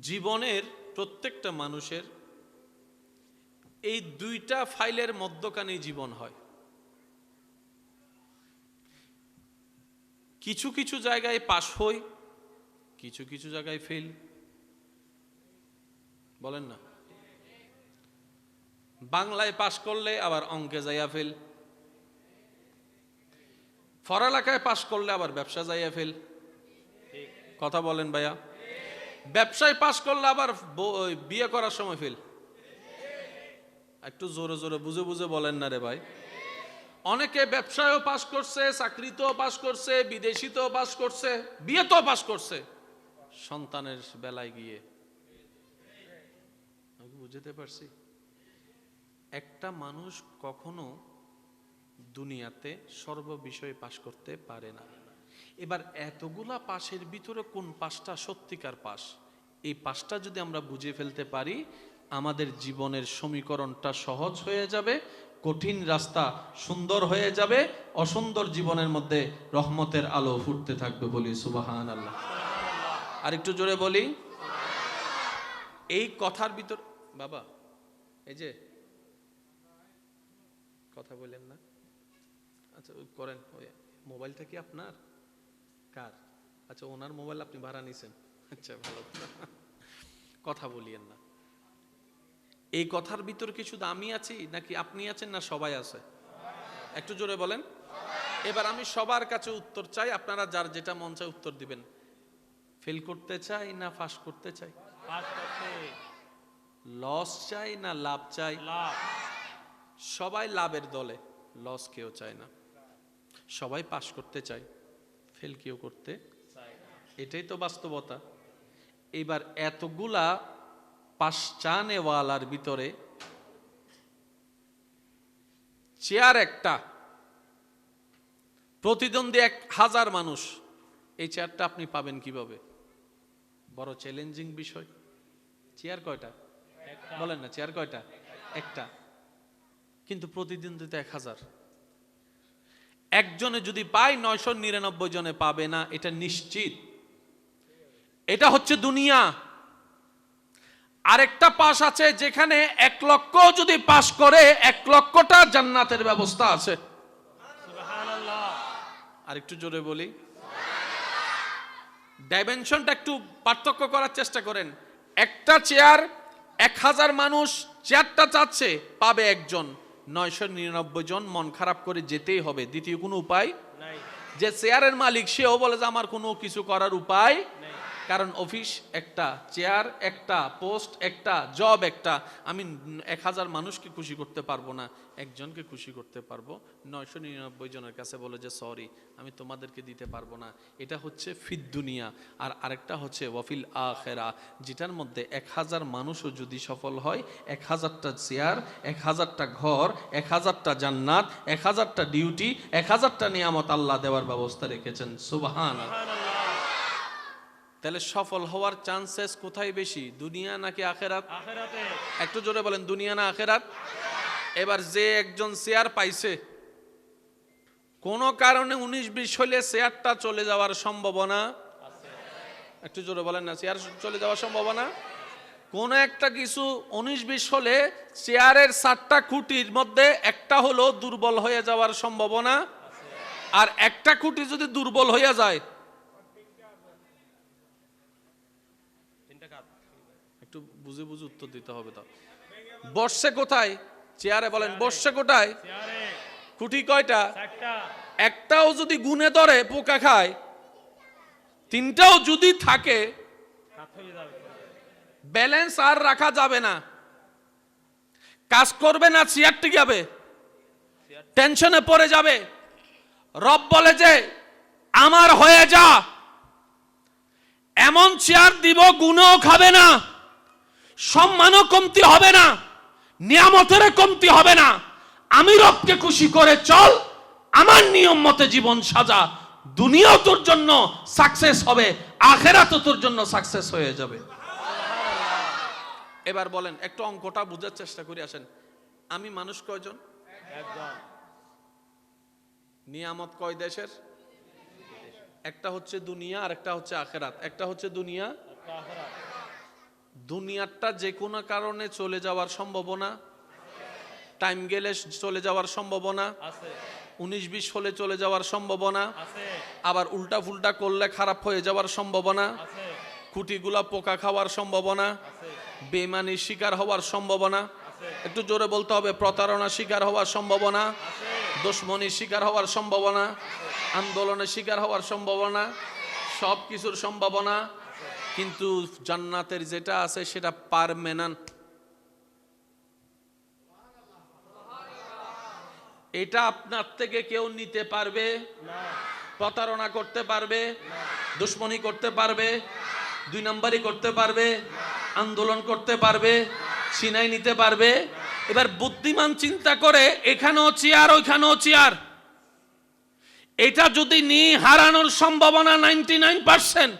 জীবনের প্রত্যেকটা মানুষের এই দুইটা ফাইলের মধ্যখানে জীবন হয়। কিছু কিছু জায়গায় পাশ হই, কিছু কিছু জায়গায় ফেল বলেন না। বাংলায় পাশ করলে আবার অঙ্কে যাইয়া ফেল পড়ালেখায় পাশ করলে আবার ব্যবসা যাইয়া ফেল কথা বলেন ভাইয়া। ব্যবসায় পাশ করলে আবার বিয়ে করার সময় ফেল একটু জোরে জোরে বুঝে বুঝে বলেন না রে ভাই। অনেকে ব্যবসায়ও পাশ করছে, চাকরিতেও পাশ করছে, বিদেশিতেও পাশ করছে, বিয়েতেও পাশ করছে। সন্তানের বেলায় গিয়ে। বুঝতে পারছি। একটা মানুষ কখনো দুনিয়াতে সর্ব বিষয়ে পাশ করতে পারে না। এবার এতগুলা পাশের ভিতরে কোন পাশটা সত্যিকার পাশ? এই পাশটা যদি আমরা বুঝে ফেলতে পারি, আমাদের জীবনের সমীকরণটা সহজ হয়ে যাবে, কঠিন রাস্তা সুন্দর হয়ে যাবে, অসুন্দর জীবনের মধ্যে রহমতের আলো ফুটতে থাকবে বলি সুবাহান আল্লাহ আর একটু জোরে বলি, এই কথার ভিতর, বাবা, এই যে, কথা বললেন না? আচ্ছা করেন মোবাইলটা কি আপনার? কার? আচ্ছা ওনার মোবাইল আপনি ভাড়া নিছেন। আচ্ছা ভালো। কথা। বলিয়েন না। এই কথার ভিতর কি শুধু আমি আছি নাকি আপনি আছেন না সবাই আছে? একটু জোরে বলেন। এবার আমি সবার কাছে উত্তর চাই আপনারা যার যেটা মন চায় উত্তর দিবেন। ফেল করতে চাই না ফাঁস করতে চাই? লস চাই না লাভ চাই? লাভ। সবাই লাভের দলে লস কেউ চায় না। সবাই পাশ করতে চায়। ফেল কেউ করতে এটাই তো বাস্তবতা। এবার এতগুলা পাশ চানেওয়ালার ভিতরে চেয়ার একটা প্রতিদ্বন্দ্বী এক হাজার মানুষ এই চেয়ারটা আপনি পাবেন কীভাবে? বড় চ্যালেঞ্জিং বিষয়। চেয়ার কয়টা? বলেন না চেয়ার কয়টা? একটা। কিন্তু প্রতিদ্বন্দ্বিতা এক হাজার। একজনে যদি পায় নয়শো নিরানব্বই জনে পাবে না এটা নিশ্চিত। এটা হচ্ছে দুনিয়া। আরেকটা পাশ আছে যেখানে এক লক্ষ যদি পাশ করে এক লক্ষটা জান্নাতের ব্যবস্থা আছে। আর একটু জোরে বলি। ডাইমেনশনটা একটু পার্থক্য করার চেষ্টা করেন। একটা চেয়ার এক হাজার মানুষ চেয়ারটা চাচ্ছে পাবে একজন। নয়শো নিরানব্বই জন মন খারাপ করে যেতেই হবে। দ্বিতীয় কোনো উপায়? যে চেয়ারের মালিক সেও বলে যে আমার কোনো কিছু করার উপায় কারণ অফিস একটা, চেয়ার একটা, পোস্ট একটা, জব একটা। আমি এক হাজার মানুষকে খুশি করতে পারব না, একজনকে খুশি করতে পারব। নয়শো নিরানব্বই জনের কাছে বলে যে, সরি, আমি তোমাদেরকে দিতে পারব না। এটা হচ্ছে ফিদ দুনিয়া। আর আরেকটা হচ্ছে, ওয়াফিল আখেরা, যেটার মধ্যে এক হাজার মানুষও যদি সফল হয়, এক হাজারটা চেয়ার, এক হাজারটা ঘর, এক হাজারটা জান্নাত, এক হাজারটা ডিউটি, এক হাজারটা নিয়ামত আল্লাহ দেওয়ার ব্যবস্থা রেখেছেন। সুবাহান তাহলে সফল হওয়ার চান্সেস কোথায় বেশি? দুনিয়া নাকি আখেরাত? আখিরাতে। একটু জোরে বলেন দুনিয়া না আখেরাত? এবার যে একজন শেয়ার পাইছে কোনো কারণে উনিশ বিশ হলে শেয়ারটা চলে যাওয়ার সম্ভাবনা একটু জোরে বলেন না শেয়ার চলে যাওয়ার সম্ভাবনা? কোন একটা কিছু উনিশ বিশ হলে চেয়ারের সাতটা খুঁটির মধ্যে একটা হলো দুর্বল হয়ে যাওয়ার সম্ভাবনা আর একটা খুঁটি যদি দুর্বল হয়ে যায় একটু বুঝে বুঝে উত্তর দিতে হবে তো বর্ষে কোথায়? চেয়ারে বলেন বর্ষে কোথায়? খুঁটি কয়টা? একটাও যদি গুনে ধরে পোকা খায় তিনটাও যদি থাকে যাবে। ব্যালেন্স আর রাখা যাবে না। কাজ করবে না চেয়ারটি চেয়ার টেনশনে পড়ে যাবে। রব বলে যে আমার হয়ে যা। এমন চেয়ার দিব গুণও খাবে না। সম্মানও কমতি হবে না নিয়ামতের কমতি হবে না। আমি রবকে খুশি করে চল আমার নিয়ম মতে জীবন সাজা। দুনিয়াও তোর জন্য সাকসেস হবে আখেরাতও তোর জন্য সাকসেস হয়ে যাবে। এবার বলেন একটু অঙ্কটা বোঝার চেষ্টা করি আসেন। আমি মানুষ কয়জন? নিয়ামত কয় দেশের? একটা হচ্ছে দুনিয়া আর একটা হচ্ছে আখেরাত। একটা হচ্ছে দুনিয়া? আখিরাত। দুনিয়াটা যে কোনো কারণে চলে যাওয়ার সম্ভাবনা? টাইম গেলে চলে যাওয়ার সম্ভাবনা? উনিশ বিশ হলে চলে যাওয়ার সম্ভাবনা? আবার উল্টা ফুলটা করলে খারাপ হয়ে যাওয়ার সম্ভাবনা? খুঁটিগুলা পোকা খাওয়ার সম্ভাবনা? আছে। বেমানির শিকার হওয়ার সম্ভাবনা? একটু জোরে বলতে হবে প্রতারণা শিকার হওয়ার সম্ভাবনা? আছে। দুশ্মনির শিকার হওয়ার সম্ভাবনা? আন্দোলনের শিকার হওয়ার সম্ভাবনা? সব কিছুর সম্ভাবনা? কিন্তু জান্নাতের যেটা আছে সেটা পারমেনান এটা আপনার থেকে কেউ নিতে পারবে, প্রতারণা করতে পারবে, দুশ্মনী করতে পারবে, দুই নম্বরই করতে পারবে, আন্দোলন করতে পারবে, সিনাই নিতে পারবে। এবার বুদ্ধিমান চিন্তা করে এখানেও চেয়ার, ওইখানেও চেয়ার। এটা যদি নি হারানোর সম্ভাবনা নাইনটি নাইন পার্সেন্ট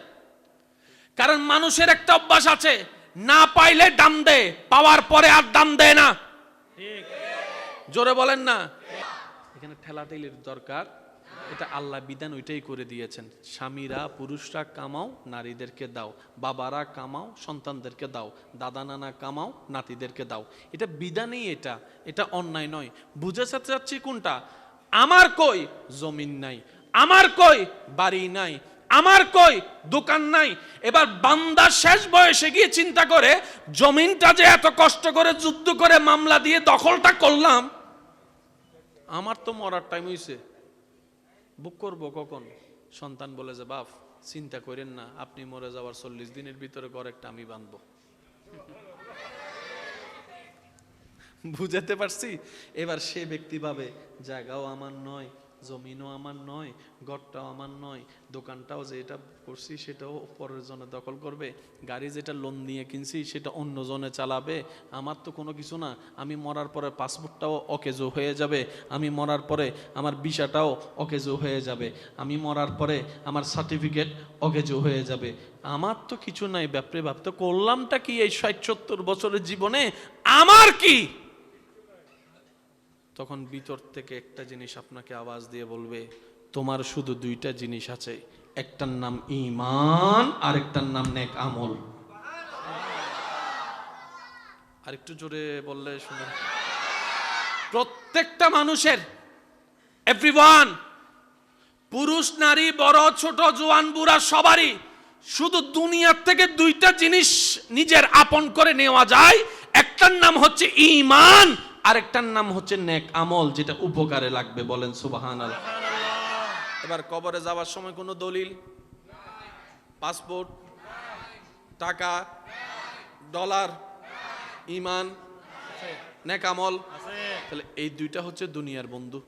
কারণ মানুষের একটা অভ্যাস আছে, না পাইলে দাম দেয় পাওয়ার পরে আর দাম দেয় না। জোরে বলেন না। এখানে ঠেলাঠেলির দরকার। এটা আল্লাহ বিধান, ওইটাই করে দিয়েছেন। স্বামীরা, পুরুষরা কামাও, নারীদেরকে দাও। বাবারা কামাও, সন্তানদেরকে দাও। দাদা নানা কামাও, নাতিদেরকে দাও। এটা বিধানই এটা। এটা অন্যায় নয়। বুঝাতে চাচ্ছি কোনটা? আমার কই? জমিন নাই। আমার কই? বাড়ি নাই। আমার কই? দোকান নাই। এবার বান্দা শেষ বয়সে গিয়ে চিন্তা করে, জমিনটা যে এত কষ্ট করে, যুদ্ধ করে, মামলা দিয়ে দখলটা করলাম, আমার তো মরার টাইম হইছে। বুক করব কখন? সন্তান বলে যে, বাপ, চিন্তা করেন না, আপনি মরে যাওয়ার চল্লিশ দিনের ভিতরে ঘর একটা আমি বাঁধবো। বুঝাতে পারছি? এবার সে ব্যক্তি ভাবে, জায়গাও আমার নয় জমিনও আমার নয়, ঘরটাও আমার নয়, দোকানটাও যেটা করছি সেটাও পরের জনে দখল করবে, গাড়ি যেটা লোন নিয়ে কিনছি সেটা অন্য জনে চালাবে, আমার তো কোনো কিছু না, আমি মরার পরে পাসপোর্টটাও অকেজো হয়ে যাবে, আমি মরার পরে আমার ভিসাটাও অকেজো হয়ে যাবে, আমি মরার পরে আমার সার্টিফিকেট অকেজো হয়ে যাবে, আমার তো কিছু নাই ব্যাপারে ভাবতে করলামটা কি এই ষাট সত্তর বছরের জীবনে, আমার কি? তখন ভিতর থেকে একটা জিনিস আপনাকে আওয়াজ দিয়ে বলবে, তোমার শুধু দুইটা জিনিস আছে, একটার নাম ইমান আর একটার নাম নেক আমল। আর একটু জোরে বললে শুনে প্রত্যেকটা মানুষের এভরিওয়ান পুরুষ, নারী, বড়, ছোট, জোয়ান, বুড়া, সবারই শুধু দুনিয়ার থেকে দুইটা জিনিস নিজের আপন করে নেওয়া যায়, একটার নাম হচ্ছে ইমান আরেকটার নাম হচ্ছে নেক আমল, যেটা উপকারে লাগবে বলেন সুবাহান এবার কবরে যাওয়ার সময় কোনো দলিল? পাসপোর্ট? টাকা? ডলার? ইমান? নেক আমল? তাহলে এই দুইটা হচ্ছে দুনিয়ার বন্ধু।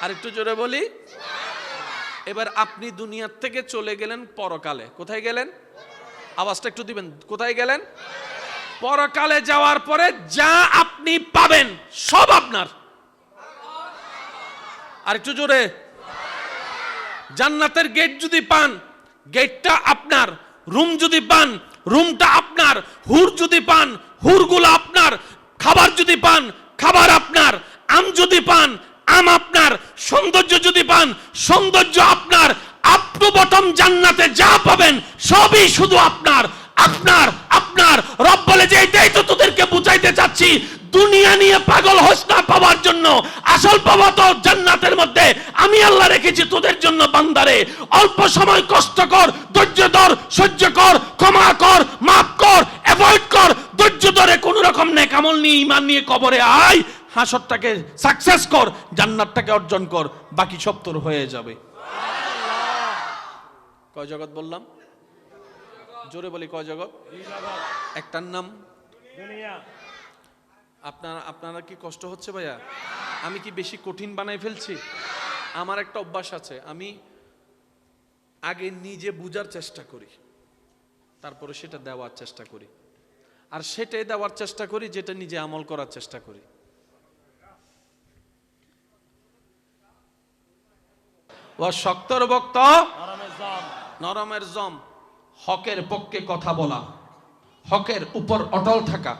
আর একটু জোরে বলি। এবার আপনি দুনিয়ার থেকে চলে গেলেন পরকালে। কোথায় গেলেন? আওয়াজটা একটু দিবেন। কোথায় গেলেন? পরকালে যাওয়ার পরে যা আপনি পাবেন, সব আপনার। আর একটু জোরে। জান্নাতের গেট যদি পান গেটটা আপনার রুম যদি পান রুমটা আপনার, হুর যদি পান, হুরগুলো আপনার, খাবার যদি পান, খাবার আপনার, আম যদি পান, আম আপনার, সৌন্দর্য যদি পান, সৌন্দর্য আপনার আপ টু বটম জান্নাতে যা পাবেন, সবই শুধু আপনার আপনার। আপনার। রব বলে যে এটাই তো তোদেরকে বুঝাইতে চাচ্ছি। দুনিয়া নিয়ে পাগল হোস না পাওয়ার জন্য। আসল পাওয়া তো জান্নাতের মধ্যে। আমি আল্লাহ রেখেছি তোদের জন্য বান্দারে। অল্প সময় কষ্ট কর, ধৈর্য ধর, সহ্য কর, ক্ষমা কর, মাফ কর, অ্যাভয়েড কর। ধৈর্য ধরে কোনো রকম নেকামল নিয়ে ইমান নিয়ে কবরে আয়। হাসরটাকে সাকসেস কর, জান্নাতটাকে অর্জন কর। বাকি সব তোর হয়ে যাবে। কয় জগৎ বললাম? জোরে বলি কয় জগৎ? একটার নাম? আপনার আপনারা কি কষ্ট হচ্ছে ভাইয়া? আমি কি বেশি কঠিন বানাই ফেলছি? আমার একটা অভ্যাস আছে আমি আগে নিজে বুঝার চেষ্টা করি তারপরে সেটা দেওয়ার চেষ্টা করি। আর সেটাই দেওয়ার চেষ্টা করি যেটা নিজে আমল করার চেষ্টা করি। ও শক্তর বক্ত নরমের জম। হকের পক্ষে কথা বলা, হকের উপর অটল থাকা,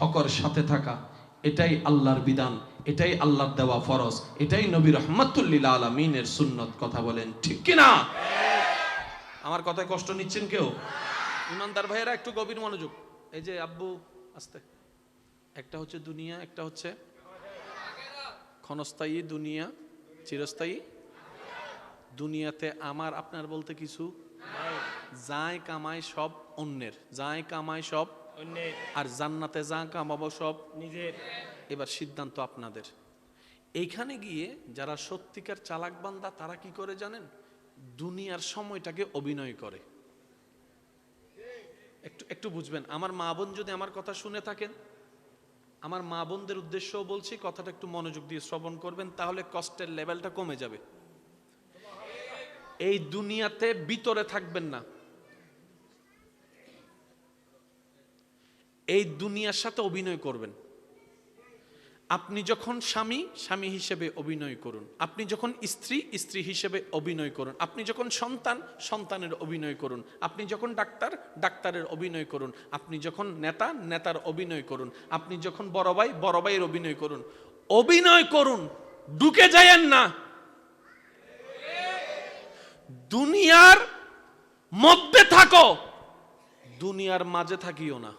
হকের সাথে থাকা, এটাই আল্লাহর বিধান, এটাই আল্লাহর দেওয়া ফরজ, এটাই নবী রহমতুল্লিল আলমিনের সুন্নত কথা বলেন, ঠিক কি না আমার কথায় কষ্ট নিচ্ছেন কেউ? ইমানদার ভাইয়েরা, একটু গভীর মনোযোগ। এই যে আব্বু, আস্তে। একটা হচ্ছে দুনিয়া, একটা হচ্ছে ক্ষণস্থায়ী দুনিয়া, চিরস্থায়ী। দুনিয়াতে আমার, আপনার বলতে কিছু যাই কামাই সব অন্যের যাই কামাই সব অন্যের। আর জান্নাতে যা কামাবো সব নিজের। এবার সিদ্ধান্ত আপনাদের। এইখানে গিয়ে যারা সত্যিকার চালাক বান্দা তারা কি করে জানেন? দুনিয়ার সময়টাকে অভিনয় করে। একটু একটু বুঝবেন আমার মা বোন যদি আমার কথা শুনে থাকেন আমার মা বোনদের উদ্দেশ্যও বলছি কথাটা একটু মনোযোগ দিয়ে শ্রবণ করবেন তাহলে কষ্টের লেভেলটা কমে যাবে। এই দুনিয়াতে ভিতরে থাকবেন না। এই দুনিয়ার সাথে অভিনয় করবেন। আপনি যখন স্বামী স্বামী হিসেবে অভিনয় করুন। আপনি যখন স্ত্রী স্ত্রী হিসেবে অভিনয় করুন। আপনি যখন সন্তান, সন্তানের অভিনয় করুন। আপনি যখন ডাক্তার, ডাক্তারের অভিনয় করুন। আপনি যখন নেতা, নেতার অভিনয় করুন। আপনি যখন বড় ভাই, বড় ভাইয়ের অভিনয় করুন। অভিনয় করুন। ঢুকে যায়েন না। দুনিয়ার মধ্যে থাকো, দুনিয়ার মাঝে থাকিও না।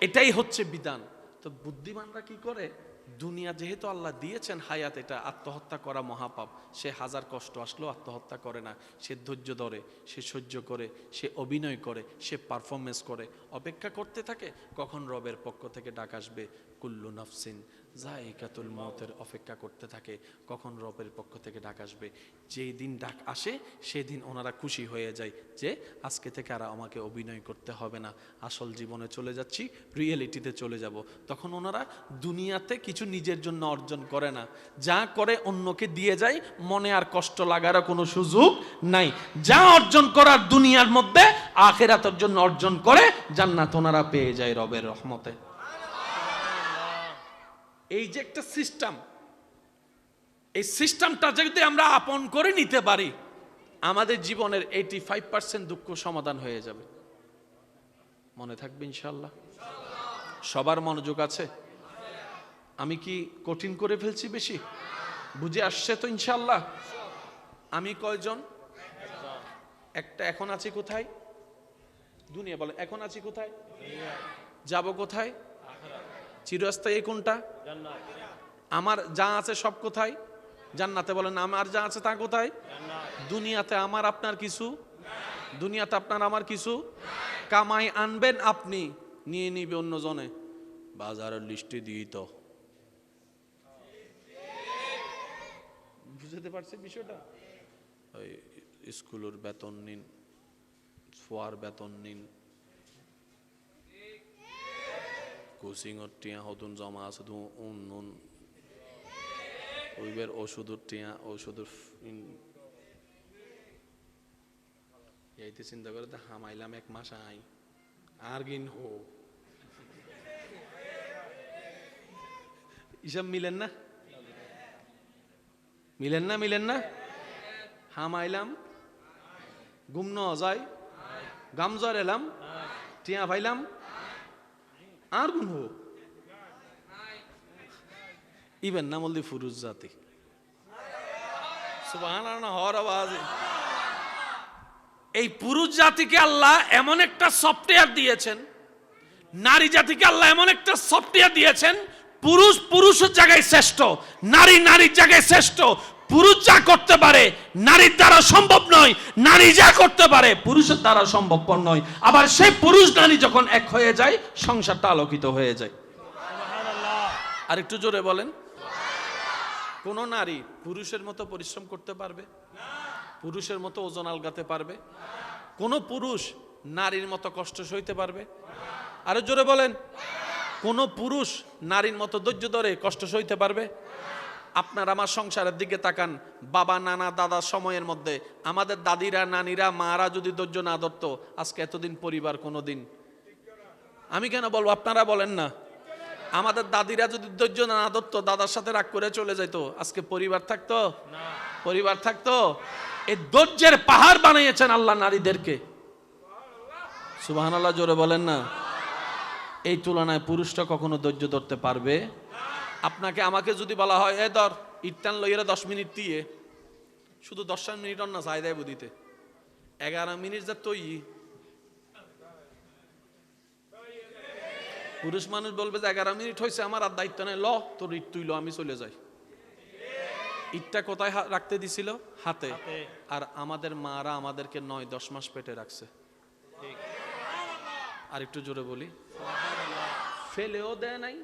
এটাই হচ্ছে বিধান। তো বুদ্ধিমানরা কি করে? দুনিয়া যেহেতু আল্লাহ দিয়েছেন হায়াত, এটা আত্মহত্যা করা মহাপাপ। সে হাজার কষ্ট আসলেও আত্মহত্যা করে না। সে ধৈর্য ধরে, সে সহ্য করে, সে অভিনয় করে, সে পারফরমেন্স করে। অপেক্ষা করতে থাকে, কখন রবের পক্ষ থেকে ডাক আসবে? কুল্লু নফসিন জায়কাতুল মতের অপেক্ষা করতে থাকে, কখন রবের পক্ষ থেকে ডাক আসবে? যেই দিন ডাক আসে, সেদিন ওনারা খুশি হয়ে যায় যে, আজকে থেকে আর আমাকে অভিনয় করতে হবে না। আসল জীবনে চলে যাচ্ছি, রিয়েলিটিতে চলে যাব। তখন ওনারা দুনিয়াতে কিছু নিজের জন্য অর্জন করে না। যা করে অন্যকে দিয়ে যায়, মনে আর কষ্ট লাগারও কোনো সুযোগ নাই। যা অর্জন করার দুনিয়ার মধ্যে, আখেরাতের জন্য অর্জন করে, জান্নাত ওনারা পেয়ে যায় রবের রহমতে। এই যে একটা সিস্টেম, এই সিস্টেমটা যদি আমরা আপন করে নিতে পারি, আমাদের জীবনের এইটি ফাইভ পার্সেন্ট দুঃখ সমাধান হয়ে যাবে। মনে থাকবে ইনশাল্লাহ সবার মনোযোগ আছে? আমি কি কঠিন করে ফেলছি বেশি? বুঝে আসছে তো ইনশাল্লাহ আমি কয়জন? একটা এখন আছি কোথায়? দুনিয়া বলে, এখন আছি কোথায়? যাব কোথায়? চিরস্থায়ী কোনটা? আমার যা আছে সব কোথায়? জান্নাতে বলেন, আমার যা আছে তা কোথায়? দুনিয়াতে আমার আপনার কিছু? দুনিয়াতে আপনার আমার কিছু? কামাই আনবেন আপনি, নিয়ে নিবে অন্যজনে। বাজারের লিস্টে দিই তো। বুঝতে পারছি বিষয়টা? ওই স্কুলের বেতন নিন সোয়ার বেতন নিন কোচিংয়ের টিয়া হতুন জমা আছে তো উন নুন। ওইবার ওষুধের টিয়া ওষুধের এইতে চিন্তা করে তো হামাইলাম এক মাস আই। আর গিন হো। ইসব মিলেন না? মিলেন না মিলেন না? হামাইলাম। গুম ন যায় গামজর এলাম। টিয়া ভাইলাম। আর গুণ হো ইভেন নাম বলদি ফুরুজ জাতি। হর আওয়াজ। এই পুরুষ জাতিকে আল্লাহ এমন একটা সফটওয়্যার দিয়েছেন, নারী জাতিকে আল্লাহ এমন একটা সফটওয়্যার দিয়েছেন পুরুষ পুরুষের জায়গায় শ্রেষ্ঠ নারী নারীর জায়গায় শ্রেষ্ঠ পুরুষ যা করতে পারে নারীর দ্বারা সম্ভব নয় নারী যা করতে পারে পুরুষের দ্বারা সম্ভবপর নয়। আবার সেই পুরুষ নারী যখন এক হয়ে যায় সংসারটা আলোকিত হয়ে যায়। আর একটু জোরে বলেন। কোন নারী পুরুষের মতো পরিশ্রম করতে পারবে? পুরুষের মতো ওজন আলগাতে পারবে? কোন পুরুষ নারীর মতো কষ্ট সইতে পারবে? আরও জোরে বলেন। কোন পুরুষ নারীর মতো ধৈর্য ধরে কষ্ট সইতে পারবে? আপনার আমার সংসারের দিকে তাকান। বাবা, নানা, দাদা সময়ের মধ্যে আমাদের দাদিরা, নানিরা, মারা যদি ধৈর্য না ধরতো, আজকে এতদিন পরিবার কোনো দিন আমি কেন বলব? আপনারা বলেন না। আমাদের দাদিরা যদি ধৈর্য না ধরতো, দাদার সাথে রাগ করে চলে যেত আজকে পরিবার থাকতো? পরিবার থাকতো? এই ধৈর্যের পাহাড় বানিয়েছেন আল্লাহ নারীদেরকে। সুবাহ আল্লাহ জোরে বলেন না। এই তুলনায় পুরুষটা কখনো ধৈর্য ধরতে পারবে? আপনাকে আমাকে যদি বলা হয় এ ধর ইটান লইয়েরা দশ মিনিট দিয়ে। শুধু দশ মিনিট অন্য চাই দেয় বুদিতে এগারো মিনিট যা তৈরি পুরুষ মানুষ বলবে যে এগারো মিনিট হয়েছে আমার আর দায়িত্ব নেই। ল তোর ইট তুই ল আমি চলে যাই। ইটটা কোথায় রাখতে দিছিল? হাতে। আর আমাদের মারা আমাদেরকে নয় দশ মাস পেটে রাখছে। আর একটু জোরে বলি। ফেলেও দেয় নাই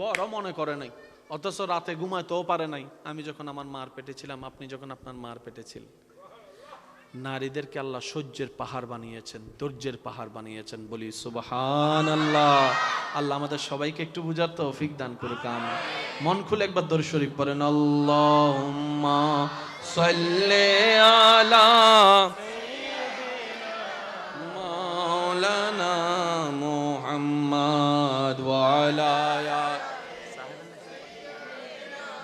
বড় মনে করে নাই। অথচ রাতে ঘুমাইতেও পারে নাই। আমি যখন আমার মার পেটে ছিলাম, আপনি যখন আপনার মার পেটে ছিলেন। নারীদেরকে আল্লাহ সহ্যের পাহাড় বানিয়েছেন, ধৈর্যের পাহাড় বানিয়েছেন। বলি সুবাহান আল্লাহ আল্লাহ আমাদের সবাইকে একটু বুঝার তৌফিক দান করুক আম মন খুলে একবার দর শরীফ পড়েন আল্লাহ সাল্লি la